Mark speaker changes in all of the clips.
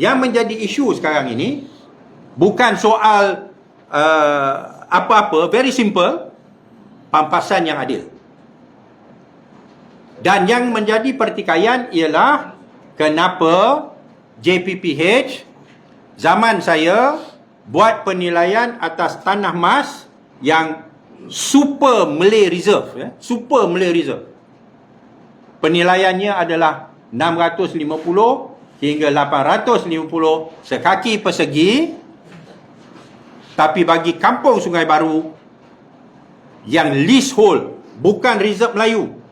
Speaker 1: yang menjadi isu sekarang ini bukan soal uh, apa-apa, very simple, pampasan yang adil. Dan yang menjadi pertikaian ialah kenapa JPPH zaman saya buat penilaian atas tanah mas yang super Malay Reserve ya, super Malay Reserve. Penilaiannya adalah 650 hingga 850 sekaki persegi tapi bagi kampung Sungai Baru yang leasehold bukan reserve Melayu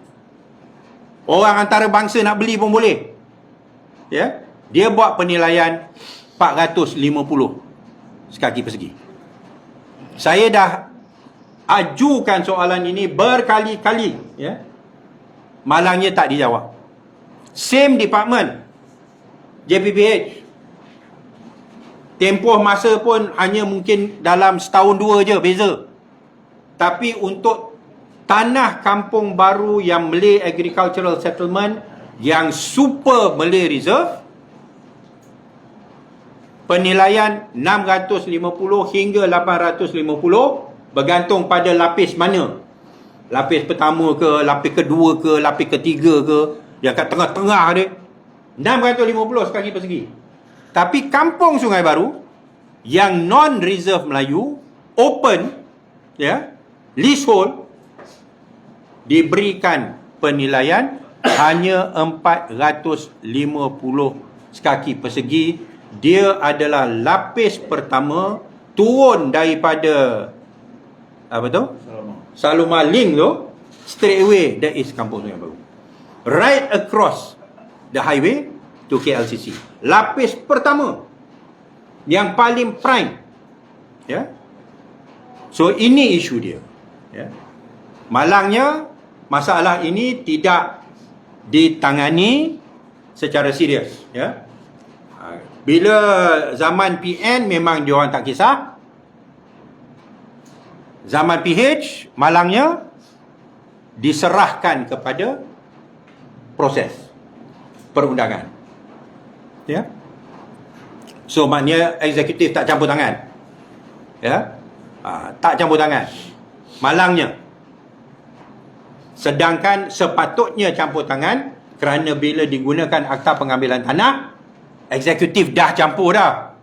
Speaker 1: orang antarabangsa nak beli pun boleh. Ya? Dia buat penilaian 450 sekaki persegi. Saya dah ajukan soalan ini berkali-kali ya? Malangnya tak dijawab. Same department JPPH tempoh masa pun hanya mungkin dalam setahun dua je beza. Tapi untuk tanah kampung baru yang Malay Agricultural Settlement yang super Malay Reserve penilaian 650 hingga 850 bergantung pada lapis mana. Lapis pertama ke lapis kedua ke lapis ketiga ke yang kat tengah-tengah dia 650 sekali persegi. Tapi kampung Sungai Baru yang non-reserve Melayu open ya leasehold diberikan penilaian hanya 450 sekaki persegi. Dia adalah lapis pertama turun daripada apa tu? Saloma Link tu straight away that is kampung Sungai Baru. Right across the highway to KLCC lapis pertama yang paling prime ya yeah? so ini isu dia ya yeah? malangnya masalah ini tidak ditangani secara serius ya bila zaman PN memang dia orang tak kisah. Zaman PH malangnya diserahkan kepada proses perundangan. Ya. So maknanya eksekutif tak campur tangan. Ya. Ha, tak campur tangan. Malangnya. Sedangkan sepatutnya campur tangan kerana bila digunakan akta pengambilan tanah eksekutif dah campur dah.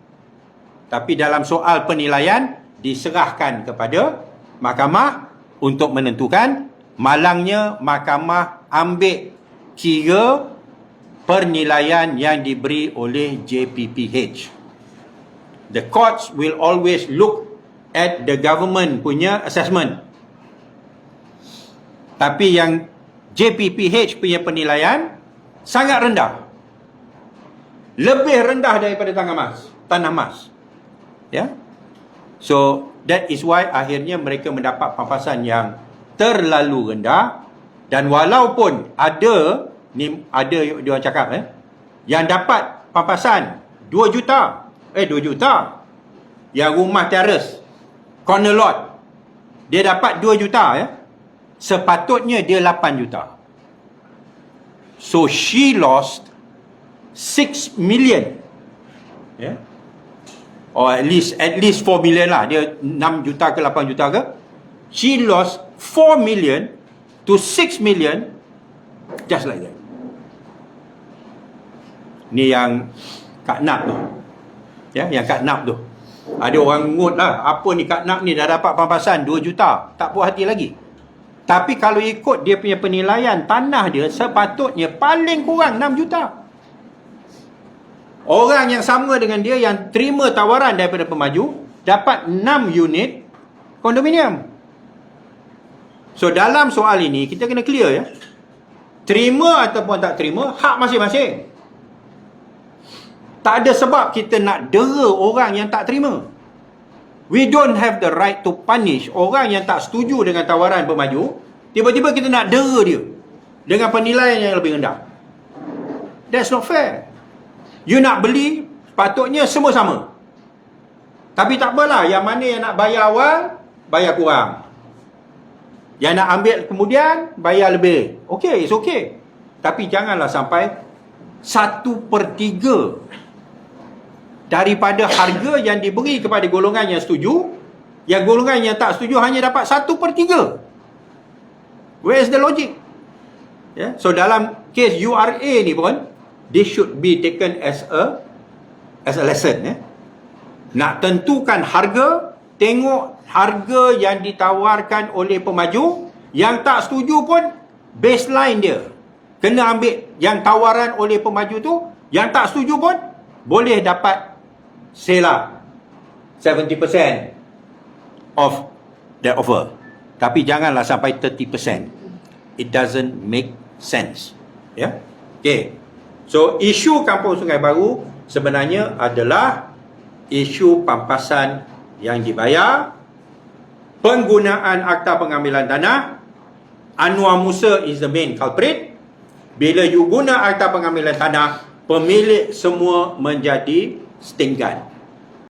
Speaker 1: Tapi dalam soal penilaian diserahkan kepada mahkamah untuk menentukan malangnya mahkamah ambil kira penilaian yang diberi oleh JPPH. The courts will always look at the government punya assessment. Tapi yang JPPH punya penilaian sangat rendah lebih rendah daripada tanah emas, tanah emas. Ya. So that is why akhirnya mereka mendapat pampasan yang terlalu rendah dan walaupun ada ni ada dia orang cakap eh? Yang dapat pampasan 2 juta. Eh 2 juta. Yang rumah terrace corner lot dia dapat 2 juta ya? Sepatutnya dia 8 juta. So she lost 6 million. Ya? Yeah? or at least at least 4 million lah. Dia 6 juta ke 8 juta ke. She lost 4 million to 6 million just like that ni yang Kak Nap tu ya yang Kak Nap tu ada orang ngut lah apa ni Kak Nap ni dah dapat pampasan 2 juta tak puas hati lagi tapi kalau ikut dia punya penilaian tanah dia sepatutnya paling kurang 6 juta Orang yang sama dengan dia yang terima tawaran daripada pemaju dapat 6 unit kondominium. So dalam soal ini kita kena clear ya. Terima ataupun tak terima hak masing-masing. Tak ada sebab kita nak dera orang yang tak terima. We don't have the right to punish orang yang tak setuju dengan tawaran pemaju. Tiba-tiba kita nak dera dia dengan penilaian yang lebih rendah. That's not fair. You nak beli, patutnya semua sama. Tapi tak apalah, yang mana yang nak bayar awal, bayar kurang. Yang nak ambil kemudian, bayar lebih. Okay, it's okay. Tapi janganlah sampai satu per tiga daripada harga yang diberi kepada golongan yang setuju, yang golongan yang tak setuju hanya dapat 1 per 3. Where is the logic? Yeah. So dalam case URA ni pun, this should be taken as a as a lesson. Yeah. Nak tentukan harga, tengok harga yang ditawarkan oleh pemaju, yang tak setuju pun baseline dia. Kena ambil yang tawaran oleh pemaju tu, yang tak setuju pun boleh dapat sela 70% of that offer. Tapi janganlah sampai 30%. It doesn't make sense. Ya. Yeah? Okay. So isu kampung Sungai Baru sebenarnya adalah isu pampasan yang dibayar, penggunaan akta pengambilan tanah, Anwar Musa is the main culprit. Bila you guna akta pengambilan tanah, pemilik semua menjadi setinggan.